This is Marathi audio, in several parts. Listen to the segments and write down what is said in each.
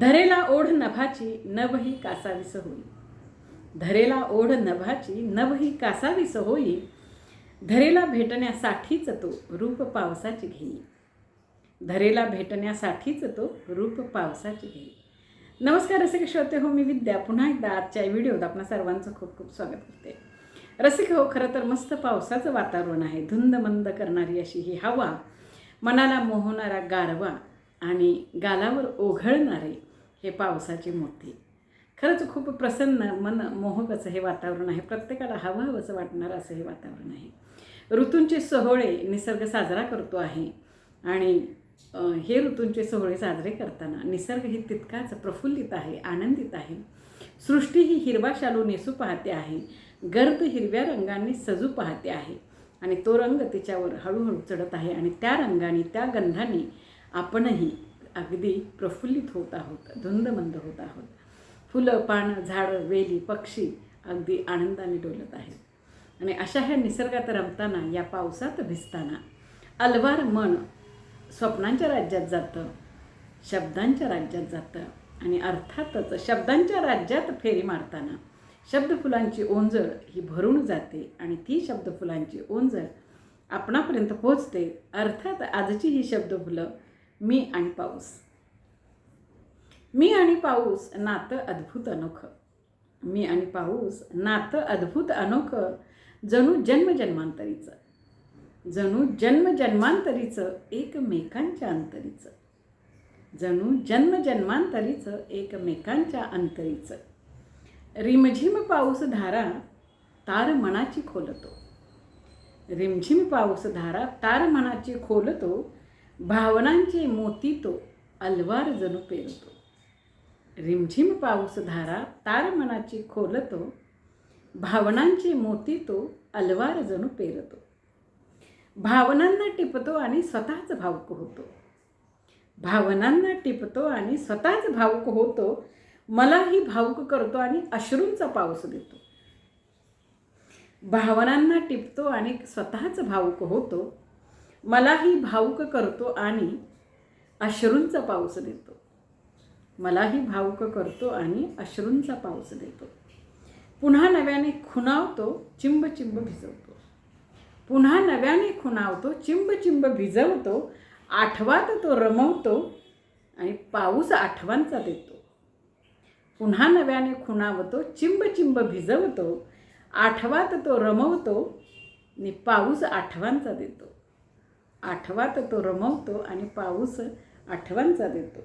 धरेला ओढ नभाची नभही कासावीस होई. धरेला ओढ नभाची नभही कासावीस होई. धरेला भेटण्यासाठीच तो रूप पावसाची घेई. धरेला भेटण्यासाठीच तो रूप पावसाची घेई. नमस्कार रसिक श्रोते हो मी विद्या. पुन्हा एकदा आजच्या व्हिडिओत आपणा सर्वांचं खूप खूप स्वागत करते. रसिक हो खरं तर मस्त पावसाचं वातावरण आहे. धुंद मंद करणारी अशी ही हवा. मनाला मोहणारा गारवा. आणि गालावर ओघळणारे हे पावसाचे मोती. खरंच खूप प्रसन्न मन मोहकचं असं हे वातावरण आहे. प्रत्येकाला हवं हवंसं वाटणारं असं हे वातावरण आहे. ऋतूंचे सोहळे निसर्ग साजरा करतो आहे आणि हे ऋतूंचे सोहळे साजरे करताना निसर्ग ही तितकाच प्रफुल्लित आहे आनंदित आहे. सृष्टी ही हिरवा शालू नेसू पाहते आहे. गर्द हिरव्या रंगांनी सजू पाहते आहे. आणि तो रंग तिच्यावर हळूहळू चढत आहे आणि त्या रंगाने त्या गंधाने आपणही अगदी प्रफुल्लित होत आहोत धुंदमंद होत आहोत. फुलं पानं झाडं वेली पक्षी अगदी आनंदाने डोलत आहेत. आणि अशा ह्या निसर्गात रमताना या पावसात भिजताना अलवार मन स्वप्नांच्या राज्यात जातं शब्दांच्या राज्यात जातं आणि अर्थातच शब्दांच्या राज्यात फेरी मारताना शब्दफुलांची ओंजळ ही भरून जाते आणि ती शब्दफुलांची ओंजळ आपणापर्यंत पोहोचते. अर्थात आजची ही शब्दफुलं मी आणि पाऊस. मी आणि पाऊस नातं अद्भुत अनोखं. मी आणि पाऊस नातं अद्भुत अनोखं. जणू जन्मजन्मांतरीचं जणू जन्मजन्मांतरीचं एकमेकांच्या अंतरीचं. जणू जन्मजन्मांतरीचं एकमेकांच्या अंतरीचं. रिमझिम पाऊस धारा तार मनाची खोलतो. रिमझिम पाऊस धारा तार मनाची खोलतो. भावनांचे मोती तो अलवार जणू पेरतो. रिमझिम पाऊस धारा तार मनाची खोलतो. भावनांचे मोती तो अलवार जणू पेरतो. भावनांना टिपतो आणि स्वतःच भावुक होतो. भावनांना टिपतो आणि स्वतःच भावुक होतो. मलाही भावुक करतो आणि अश्रूंचा पाऊस देतो. भावनांना टिपतो आणि स्वतःच भावुक होतो. मलाही भावुक करतो आणि अश्रूंचा पाऊस देतो. मलाही भावुक करतो आणि अश्रूंचा पाऊस देतो. पुन्हा नव्याने खुणावतो चिंब चिंब भिजवतो. पुन्हा नव्याने खुणावतो चिंब चिंब भिजवतो आठवात तो रमवतो आणि पाऊस आठवांचा देतो. पुन्हा नव्याने खुणावतो चिंब चिंब भिजवतो आठवात तो रमवतो आणि पाऊस आठवांचा देतो. आठवात तो रमवतो आणि पाऊस आठवांचा देतो.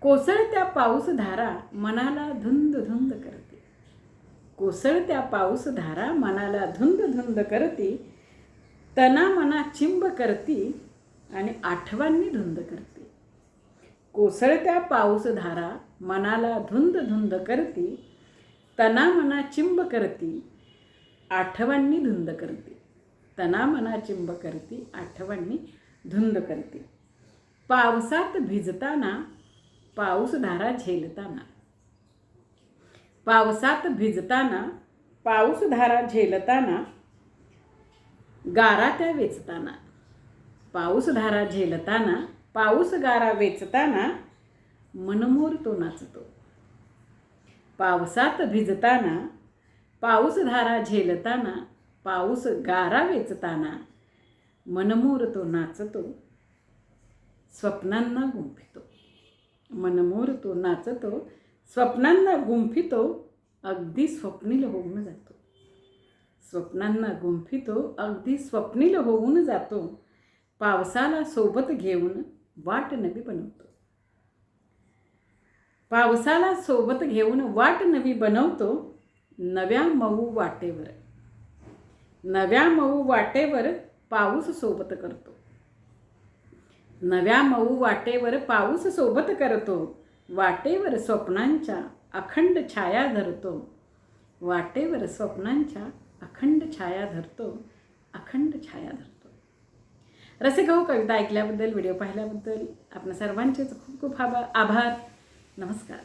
कोसळत्या पाऊसधारा मनाला धुंद धुंद करते. कोसळत्या पाऊसधारा मनाला धुंद धुंद करते. तना मना चिंब करती आणि आठवांनी धुंद करते. कोसळत्या पाऊसधारा मनाला धुंद धुंद करती. तना मना चिंब करती. आठवांनी धुंद करते. तना मना चिंब करती आठवणी धुंद करते पावसात भिजताना पाऊसधारा झेलताना. पावसात भिजताना पाऊसधारा झेलताना गारा त्या वेचताना. पाऊसधारा झेलताना पाऊस गारा वेचताना मनमोर तो नाचतो. पावसात भिजताना पाऊसधारा झेलताना पाऊस गारा वेचताना मनमोर तो नाचतो स्वप्नांना गुंफितो. मनमोर तो नाचतो स्वप्नांना गुंफितो अगदी स्वप्नील होऊन जातो. स्वप्नांना गुंफितो अगदी स्वप्नील होऊन जातो. पावसाला सोबत घेऊन वाट नवी बनवतो. पावसाला सोबत घेऊन वाट नवी बनवतो. नव्या मऊ वाटेवर नव्या मऊ वाटेवर पाऊस सोबत करतो. नव्या मऊ वाटेवर पाऊस सोबत करतो. वाटेवर स्वप्नांच्या अखंड छाया धरतो. वाटेवर स्वप्नांच्या अखंड छाया धरतो. अखंड छाया धरतो. रसिक हो कविता ऐकल्याबद्दल व्हिडिओ पाहिल्याबद्दल आपण सर्वांचेच खूप खूप आभा आभार. नमस्कार.